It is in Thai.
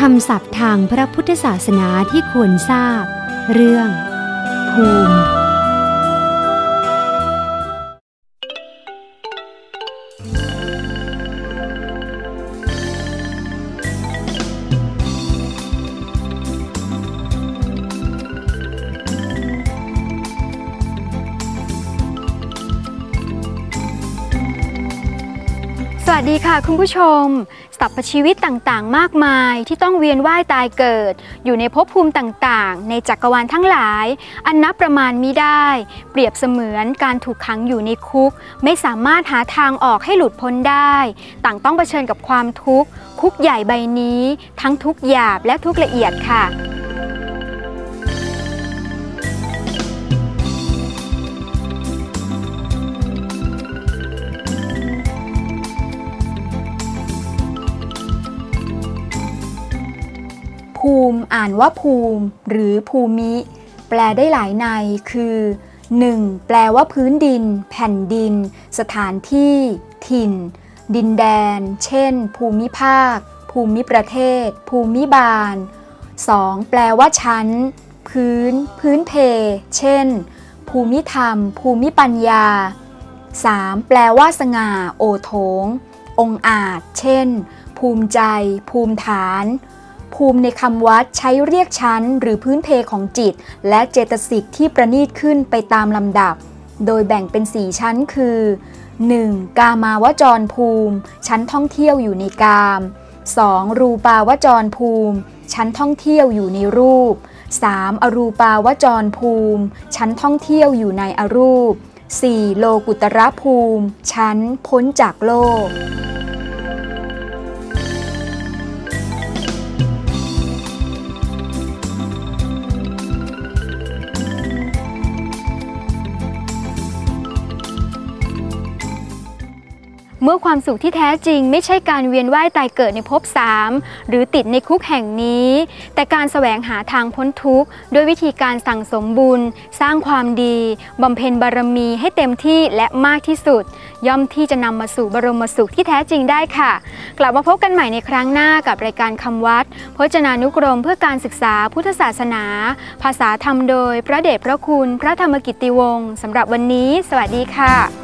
คำศัพท์ทางพระพุทธศาสนาที่ควรทราบ เรื่อง ภูมิ วัสดีค่ะคุณผู้ชมสรรพชีวิตต่างๆ มากมายที่ต้องเวียนว่ายตายเกิด อยู่ในภพภูมิต่างๆ ในจักรวาลทั้งหลาย อันนับประมาณมิได้ เปรียบเสมือนการถูกขังอยู่ในคุก ไม่สามารถหาทางออกให้หลุดพ้นได้ ต่างต้องเผชิญกับความทุกข์ คุกใหญ่ใบนี้ ทั้งทุกหยาบและทุกละเอียดค่ะ ภูมิอ่านว่าภูมิหรือภูมิ แปลได้หลายในคือ 1. แปลว่าพื้นดิน แผ่นดิน สถานที่ ถิ่น ดินแดน เช่น ภูมิภาค ภูมิประเทศ ภูมิบาล 2. แปลว่าชั้น พื้น พื้นเพ เช่น ภูมิธรรม ภูมิปัญญา 3. แปลว่าสง่า โอโถง องอาจ เช่น ภูมิใจ ภูมิฐาน ภูมิในคำวัดใช้เรียกชั้น หรือพื้นเพของจิต และเจตสิกที่ประณีตขึ้นไปตามลำดับ โดยแบ่งเป็นส4ชั้นคือ 1. กามาวจรภูมิ ชั้นท่องเที่ยวอยู่ในกาม 2. รูปาวจรภูมิ ชั้นท่องเที่ยวอยู่ในรูป 3. อรูปาวจรภูมิ ชั้นท่องเที่ยวอยู่ในอรูป 4. โลกุตระภูมิ ชั้นพ้นจากโลก เมื่อความสุขที่แท้จริงไม่ใช่การเวียนว่ายตายเกิดในภพสามหรือติดในคุกแห่งนี้ แต่การแสวงหาทางพ้นทุกข์ ด้วยวิธีการสั่งสมบุญ สร้างความดีบำเพ็ญบารมีให้เต็มที่และมากที่สุด ย่อมที่จะนำมาสู่บรมสุขที่แท้จริงได้ค่ะ กลับมาพบกันใหม่ในครั้งหน้ากับรายการคำวัดพจนานุกรมเพื่อการศึกษาพุทธศาสนา ภาษาธรรมโดย พระเดชพระคุณ พระธรรมกิตติวงศ์สำหรับวันนี้ สวัสดีค่ะ